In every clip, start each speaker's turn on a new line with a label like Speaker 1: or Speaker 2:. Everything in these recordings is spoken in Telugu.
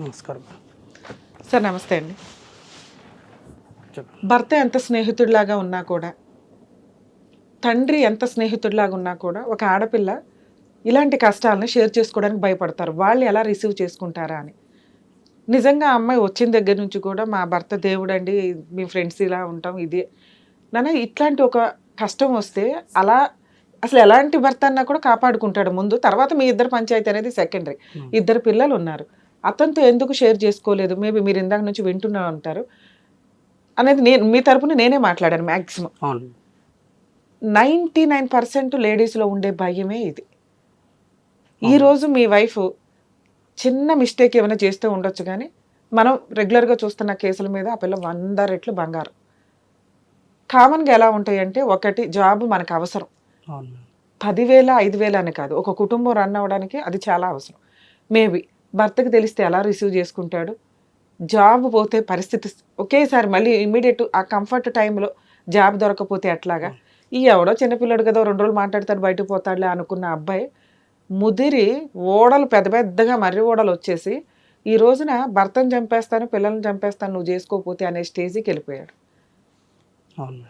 Speaker 1: నమస్కారం.
Speaker 2: సార్ నమస్తే అండి. భర్త ఎంత స్నేహితుడిలాగా ఉన్నా కూడా తండ్రి ఎంత స్నేహితుడిలాగా ఉన్నా కూడా ఒక ఆడపిల్ల ఇలాంటి కష్టాలను షేర్ చేసుకోవడానికి భయపడతారు. వాళ్ళు ఎలా రిసీవ్ చేసుకుంటారా అని. నిజంగా అమ్మాయి వచ్చిన దగ్గర నుంచి కూడా మా భర్త దేవుడండి మీ ఫ్రెండ్స్ ఇలా ఉంటాం ఇది. నాన్న ఇట్లాంటి ఒక కష్టం వస్తే అలా అసలు ఎలాంటి భర్త అన్నా కూడా కాపాడుకుంటాడు ముందు. తర్వాత మీ ఇద్దరు పంచాయతీ అనేది సెకండరీ. ఇద్దరు పిల్లలు ఉన్నారు. అతనితో ఎందుకు షేర్ చేసుకోలేదు? మేబీ మీరు ఇందాక నుంచి వింటూనే ఉంటారు. అనేది నేను మీ తరపున నేనే మాట్లాడాను మ్యాక్సిమం
Speaker 1: అవును.
Speaker 2: నైంటీ నైన్ పర్సెంట్ లేడీస్లో ఉండే భయమే ఇది. ఈరోజు మీ వైఫ్ చిన్న మిస్టేక్ ఏమైనా చేస్తూ ఉండొచ్చు కానీ మనం రెగ్యులర్గా చూస్తున్న కేసుల మీద ఆ పిల్ల వంద రెట్లు బంగారం. కామన్గా ఎలా ఉంటాయంటే ఒకటి జాబ్ మనకు అవసరం. పదివేల ఐదు వేల అని కాదు. ఒక కుటుంబం రన్ అవ్వడానికి అది చాలా అవసరం. మేబీ భర్తకి తెలిస్తే ఎలా రిసీవ్ చేసుకుంటాడు? జాబ్ పోతే పరిస్థితి ఒకేసారి మళ్ళీ ఇమీడియట్ ఆ కంఫర్ట్ టైంలో జాబ్ దొరకపోతే ఎట్లాగా? ఈ ఎవడో చిన్నపిల్లడు కదా రెండు రోజులు మాట్లాడతాడు బయటకు పోతాడులే అనుకున్న అబ్బాయి ముదిరి ఓడలు పెద్ద పెద్దగా మర్రి ఓడలు వచ్చేసి ఈ రోజున భర్తను చంపేస్తాను పిల్లల్ని చంపేస్తాను నువ్వు చేసుకోకపోతే అనే స్టేజ్కి వెళ్ళిపోయాడు.
Speaker 1: అవును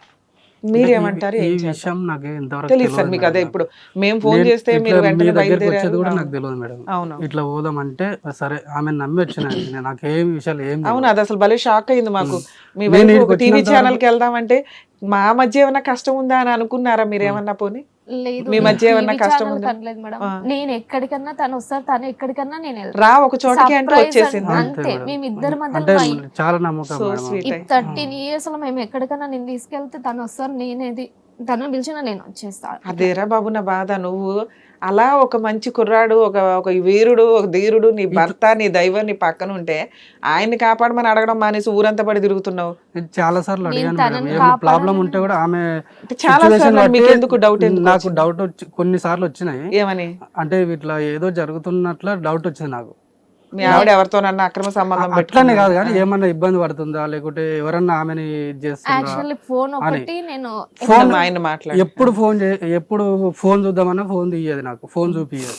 Speaker 2: మీరేమంటారు?
Speaker 1: ఈ? విషయం నాకు ఎంతవరకు
Speaker 2: తెలియదు సార్ మీకు అదే. ఇప్పుడు మేము ఫోన్ చేస్తే మీరు వెంటనే బయలుదేరారు.
Speaker 1: కూడా నాకు. తెలియదు మేడం.
Speaker 2: అవును.
Speaker 1: ఇట్లా పోదాం అంటే సరే ఆమె నమ్మి వచ్చిన నాకు ఏం విషయాలు ఏం.
Speaker 2: అవును అది అసలు భలే షాక్ అయింది మాకు. మీ టీవీ ఛానల్కి వెళ్దామంటే మా మధ్య ఏమైనా కష్టం ఉందా అని అనుకున్నారా మీరు ఏమన్నా పోని?
Speaker 3: లేదు
Speaker 2: మీ మధ్య ఏమన్నా కష్టం?
Speaker 3: కనలేదు మేడం. నేను ఎక్కడికన్నా తను వస్తారు తను ఎక్కడికన్నా నేను
Speaker 2: రా ఒక చోటకి అంటే వచ్చేసింది.
Speaker 3: అంతే. మేము ఇద్దరి మధ్యలో
Speaker 1: అంటే
Speaker 3: మా-
Speaker 1: చాలా నమ్మకం
Speaker 3: థర్టీన్ ఇయర్స్లో మేము ఎక్కడికన్నా నేను తీసుకెళ్తే తను వస్తారు నేనేది తను పిలిచిన నేను వచ్చేస్తాను
Speaker 2: అదేరా బాబు నా బాధ. నువ్వు అలా ఒక మంచి కుర్రాడు ఒక ఒక వీరుడు ఒక ధీరుడు నీ భర్త నీ దైవం నీ పక్కన ఉంటే ఆయన్ని కాపాడమని అడగడం మానేసి ఊరంతా పడి తిరుగుతున్నావు.
Speaker 1: నేను చాలా సార్లు అడిగాను ప్రాబ్లం ఉంటే కూడా ఆమె
Speaker 2: చాలా మీకు ఎందుకు డౌట్
Speaker 1: నాకు? డౌట్ వచ్చి కొన్ని సార్లు వచ్చినాయి.
Speaker 2: ఏమని?
Speaker 1: అంటే ఇట్లా ఏదో జరుగుతున్నట్ల డౌట్ వచ్చింది నాకు.
Speaker 2: మీ ఆవిడ ఎవరితోనన్నా అక్రమ సంబంధం
Speaker 1: అట్లనే? కాదు కానీ ఏమన్నా ఇబ్బంది పడుతుందా? లేకుంటే ఎవరన్నా ఆమెని
Speaker 3: యాక్చువల్లీ ఫోన్ ఒకటి నేను
Speaker 1: ఫోన్
Speaker 2: ఆయన మాట్లాడు.
Speaker 1: ఎప్పుడు ఫోన్ ఎప్పుడు ఫోన్ చూద్దామన్నా ఫోన్ తీయదు నాకు. ఫోన్ చూపియదు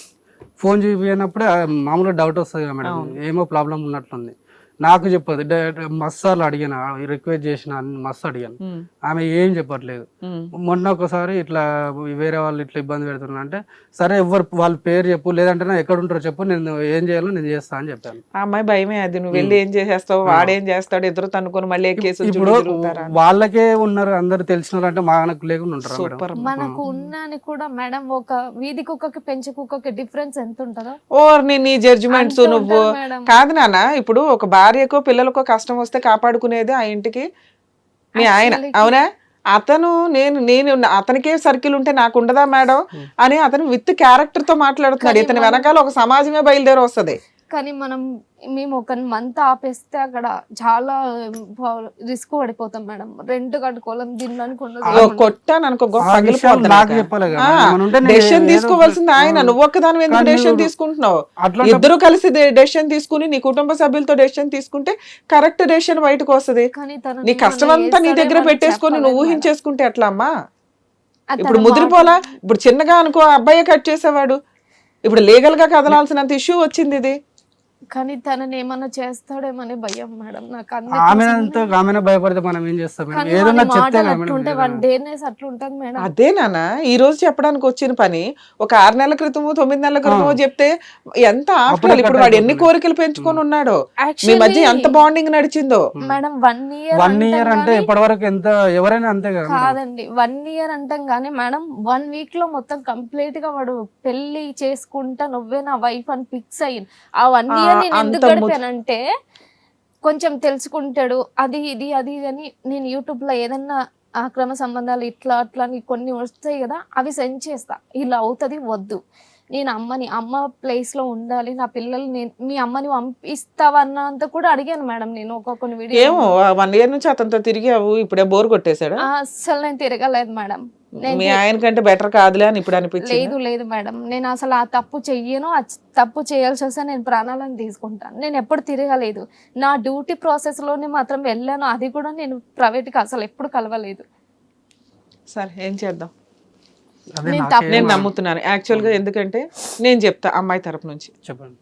Speaker 1: ఫోన్ చూపించినప్పుడే మామూలుగా డౌట్ వస్తుంది కదా మేడం. ఏమో ప్రాబ్లం ఉన్నట్లుంది. నాకు చెప్పదు. డైరెక్ట్ మస్తు సార్లు అడిగాను. రిక్వెస్ట్ చేసిన మస్తు అడిగాను. ఆమె ఏం చెప్పట్లేదు. మొన్న ఒకసారి ఇట్లా వేరే వాళ్ళు ఇట్లా ఇబ్బంది పెడుతున్నా అంటే సరే ఎవరు వాళ్ళ పేరు చెప్పు లేదంటే నా ఎక్కడ ఉంటారో చెప్పు నేను ఏం చేయాలో నేను చేస్తా అని చెప్పాను.
Speaker 2: ఆ అమ్మాయి భయమే అది. నువ్వు వెళ్ళి ఏం చేసేస్తావు? వాడేం చేస్తాడు? ఇద్దరు తనుకొని మళ్ళీ కేసు
Speaker 1: ఇప్పుడు వాళ్ళకే ఉన్నారు. అందరు తెలిసిన అంటే మనకు లేకుండా ఉంటారా
Speaker 3: మనకు ఉన్నాని కూడా మేడం ఒక వీధి కుక్కకి పెంచే కుక్కకి డిఫరెన్స్ ఎంత ఉంటుందో
Speaker 2: ఓ నీ నీ జడ్జిమెంట్స్
Speaker 3: అంటూ
Speaker 2: నువ్వు. కాదు నాన్న ఇప్పుడు ఒక భార్యకో పిల్లలకో కష్టం వస్తే కాపాడుకునేది ఆ ఇంటికి. మీ ఆయన అవునా? అతను నేను నేను అతనికే సర్కిల్ ఉంటే నాకు ఉండదా మేడం అని అతను విత్ క్యారెక్టర్తో మాట్లాడుతున్నాడు. ఇతని వెనకాల ఒక సమాజమే బయలుదేరి వస్తది
Speaker 3: కానీ మనం మేము ఒక మంత్ ఆపేస్తే అక్కడ చాలా రిస్క్ పడిపోతాం మేడం. రెంట్ కట్టుకోలేం తినడానికి
Speaker 2: కొట్టాను అనుకో డెసిషన్ తీసుకోవాల్సింది ఆయన. నువ్వు ఒక్కదాని ఎందుకు
Speaker 1: కానీ
Speaker 2: డెసిషన్ తీసుకుంటున్నావు. ఇద్దరు కలిసి డెసిషన్ తీసుకుని నీ కుటుంబ సభ్యులతో డెసిషన్ తీసుకుంటే కరెక్ట్ డెసిషన్ బయటకు వస్తది. నీ కష్టం అంతా నీ దగ్గర పెట్టేసుకొని నువ్వు. ఊహించేసుకుంటే ఎట్లా అమ్మా? ఇప్పుడు ముదిరిపోలా? ఇప్పుడు చిన్నగా అనుకో ఆ అబ్బాయే కట్ చేసేవాడు. ఇప్పుడు లీగల్గా కదలాల్సినంత ఇష్యూ వచ్చింది ఇది.
Speaker 3: కానీ తనని ఏమన్నా చేస్తాడేమని భయం మేడం. నాకు
Speaker 1: ఆమె అంతా ఆమె భయపడితే మనం ఏం చేస్తాం చెప్తే
Speaker 3: అట్లుంటది మేడం.
Speaker 2: అదే నాన్న ఈ రోజు చెప్పడానికి వచ్చిన పని ఒక ఆరు నెలల క్రితమో తొమ్మిది నెలల క్రితమో చెప్తే ఎంత ఆఫ్టర్ ఇప్పుడు వాడు ఎన్ని కోరికలు పెంచుకొని ఉన్నాడో? మీ మధ్య ఎంత bonding నడిచిందో?
Speaker 3: Madam one year
Speaker 1: one year అంటే ఇప్పటి వరకు ఎంత ఎవరైనా అంతే.
Speaker 3: కాదండి వన్ ఇయర్ అంటాం కానీ మేడం వన్ వీక్లో మొత్తం కంప్లీట్గా వాడు పెళ్ళి చేసుకుంటా నువ్వే నా వైఫ్ అని ఫిక్స్ అయ్యింది. ఆ వన్
Speaker 2: ఆ,
Speaker 3: ఇయర్ నేను ఎందుకు గడిపానంటే కొంచెం తెలుసుకుంటాడు అది ఇది అది అని నేను యూట్యూబ్లో ఏదన్నా అక్రమ సంబంధాలు ఇట్లా అట్లా అని కొన్ని వస్తాయి కదా అవి సెండ్ చేస్తా. ఇలా అవుతుంది వద్దు. నేను అమ్మని అమ్మ ప్లేస్లో ఉండాలి నా పిల్లలు నేను మీ అమ్మని పంపిస్తావన్నంత కూడా అడిగాను మేడం నేను ఒక కొన్ని వీడియో
Speaker 2: ఏమో వన్ ఇయర్ నుంచి అతనితో తిరిగావు ఇప్పుడే బోర్ కొట్టేశాడు?
Speaker 3: అస్సలు నేను తిరగలేదు మేడం. నేను
Speaker 2: మీ ఆయన కంటే బెటర్ కాదులే అని ఇప్పుడు అనిపించింది?
Speaker 3: లేదు లేదు మేడం. నేను అసలు ఆ తప్పు చెయ్యను ఆ తప్పు చేయాల్సి వస్తే నేను ప్రాణాలను తీసుకుంటాను. నేను ఎప్పుడు తిరగలేదు. నా డ్యూటీ ప్రాసెస్లోనే మాత్రం వెళ్ళాను. అది కూడా నేను ప్రైవేట్కి అసలు ఎప్పుడు కలవలేదు.
Speaker 2: సరే ఏం చేద్దాం?
Speaker 3: నేను
Speaker 2: నమ్ముతున్నాను. యాక్చువల్గా ఎందుకంటే నేను చెప్తా అమ్మాయి తరపు నుంచి.
Speaker 1: చెప్పండి.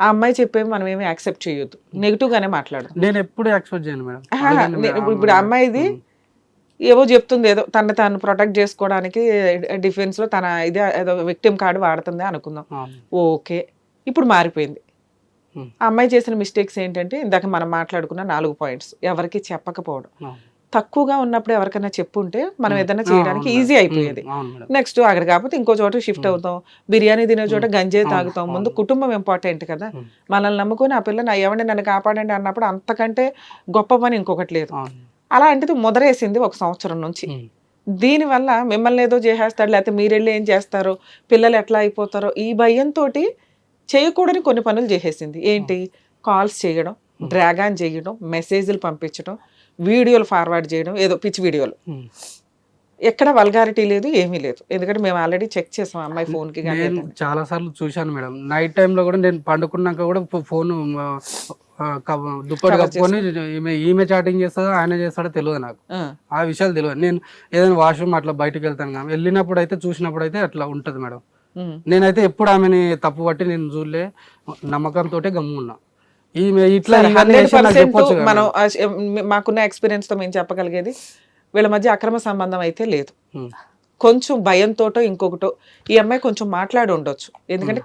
Speaker 2: ఆ అమ్మాయి చెప్పేవి మనం ఏమి యాక్సెప్ట్ చేయొద్దు. నెగిటివ్ గానే మాట్లాడదాం.
Speaker 1: నేను ఎప్పుడు ఎక్స్పెక్ట్ చేయను మేడం.
Speaker 2: ఇప్పుడు అమ్మాయిది ఏవో చెప్తుంది ఏదో తను తాను ప్రొటెక్ట్ చేసుకోవడానికి డిఫెన్స్లో తన ఇదే ఏదో విక్టిమ్ కార్డు వాడుతుంది అనుకుందాం. ఓకే. ఇప్పుడు మారిపోయింది. ఆ అమ్మాయి చేసిన మిస్టేక్స్ ఏంటంటే ఇందాక మనం మాట్లాడుకున్న నాలుగు పాయింట్స్ ఎవరికి చెప్పకపోవడం. తక్కువగా ఉన్నప్పుడు ఎవరికైనా చెప్పుంటే మనం ఏదైనా చేయడానికి ఈజీ. అయిపోయేది. నెక్స్ట్ అక్కడ కాకపోతే ఇంకో చోట షిఫ్ట్ అవుతాం. బిర్యానీ తినే చోట గంజే తాగుతాం. ముందు. కుటుంబం ఇంపార్టెంట్ కదా. మనల్ని నమ్ముకొని ఆ పిల్ల నా ఏమండి నన్ను కాపాడండి అన్నప్పుడు అంతకంటే గొప్ప పని ఇంకొకటి లేదు. అలాంటిది ముదరేసింది ఒక సంవత్సరం నుంచి. దీనివల్ల మిమ్మల్ని ఏదో చేసేస్తాడు లేకపోతే మీరెళ్ళి ఏం చేస్తారో పిల్లలు ఎట్లా అయిపోతారో ఈ భయంతో చేయకూడని కొన్ని పనులు చేసేసింది. ఏంటి? కాల్స్ చేయడం డ్రాగాన్ చేయడం మెసేజ్లు పంపించడం వీడియోలు ఫార్వర్డ్ చేయడం ఏదో పిచ్చి వీడియోలు.
Speaker 1: ఉమ్.
Speaker 2: ఎక్కడ వల్గారిటీ లేదు ఏమీ లేదు. ఎందుకంటే మేము ఆల్రెడీ చెక్ చేసాం అమ్మాయి ఫోన్కి కానీ
Speaker 1: నేను చాలా సార్లు చూశాను మేడం. నైట్ టైంలో కూడా నేను పండుకున్నాక కూడా ఫోన్ దుప్పటి కప్పుకొని ఈమె ఈమె చాటింగ్ చేస్తుందో ఆయన చేస్తాడో తెలియదు నాకు.
Speaker 2: ఆ,
Speaker 1: విషయాలు తెలియదు నేను ఏదైనా వాష్రూమ్ అట్లా బయటకు వెళ్తాను కానీ వెళ్ళినప్పుడు అయితే చూసినప్పుడు అయితే అట్లా ఉంటుంది మేడం.
Speaker 2: ఉమ్,
Speaker 1: నేనైతే ఎప్పుడు ఆమెని తప్పు పట్టి నేను చూడలే. నమ్మకంతో గమ్మున్నా. ఇట్లా
Speaker 2: సరే,
Speaker 1: ఇవన్నీ
Speaker 2: 100%
Speaker 1: చేసి నాకు చెప్పొచ్చు కదా.
Speaker 2: మనం మాకున్న ఎక్స్పీరియన్స్తో మేము చెప్పగలిగేది వీళ్ళ మధ్య అక్రమ సంబంధం అయితే లేదు. కొంచెం భయంతోటో ఇంకొకటో ఈ అమ్మాయి కొంచెం మాట్లాడి ఉండొచ్చు. ఎందుకంటే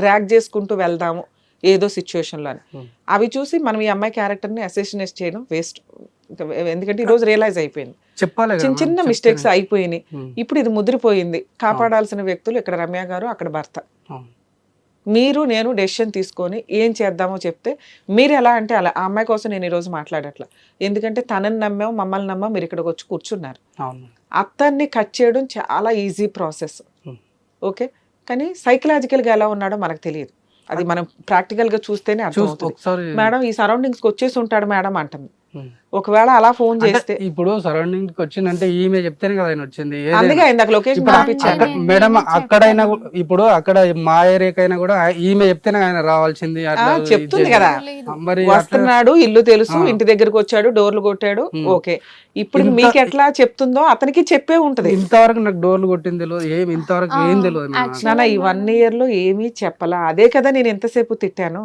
Speaker 2: డ్రాగ్ చేసుకుంటూ వెళ్దాము ఏదో situation లో అని. అవి చూసి మనం ఈ అమ్మాయి character ని అసెసినేట్ చేయడం వేస్ట్ ఎందుకంటే ఈ రోజు రియలైజ్ అయిపోయింది.
Speaker 1: చెప్పాలి
Speaker 2: చిన్న చిన్న. మిస్టేక్స్ అయిపోయినాయి. ఇప్పుడు ఇది ముదిరిపోయింది. కాపాడాల్సిన వ్యక్తులు ఇక్కడ రమ్య గారు అక్కడ భర్త. మీరు నేను డెసిషన్ తీసుకొని ఏం చేద్దామో చెప్తే మీరు ఎలా అంటే అలా ఆ అమ్మాయి కోసం నేను ఈరోజు మాట్లాడట్లా. ఎందుకంటే తనని నమ్మాం మమ్మల్ని నమ్మా మీరు ఇక్కడికి వచ్చి కూర్చున్నారు.
Speaker 1: అవును.
Speaker 2: అతన్ని కట్ చేయడం చాలా ఈజీ ప్రాసెస్. ఓకే? కానీ సైకలాజికల్గా ఎలా ఉన్నాడో మనకు తెలియదు. అది మనం ప్రాక్టికల్గా చూస్తేనే అర్థం మేడం ఈ సరౌండింగ్స్కి వచ్చేసి ఉంటాడు మేడం అంటుంది. ఒకవేళ అలా ఫోన్ చేస్తే
Speaker 1: ఇప్పుడు సరౌండింగ్కి వచ్చిందంటే ఈమె చెప్తేనే కదా ఆయన వచ్చింది.
Speaker 2: అందుకే లొకేషన్
Speaker 3: నేనే
Speaker 1: మేడం. అక్కడైనా కూడా- ఇప్పుడు అక్కడ మా ఏరియాకైనా కూడా ఈమె చెప్తేనే ఆయన రావాల్సింది
Speaker 2: చెప్తుంది కదా.
Speaker 1: మరి
Speaker 2: వస్తున్నాడు ఇల్లు తెలుసు. ఇంటి దగ్గరకు వచ్చాడు డోర్లు కొట్టాడు. ఓకే ఇప్పుడు మీకు ఎట్లా చెప్తుందో అతనికి చెప్పే ఉంటది
Speaker 1: ఇంతవరకు నాకు డోర్లు కొట్టింది తెలియదు ఏం ఇంతవరకు ఏం తెలియదు
Speaker 2: నాన్న ఈ వన్ ఇయర్లో ఏమీ చెప్పలా అదే కదా నేను ఎంతసేపు తిట్టాను.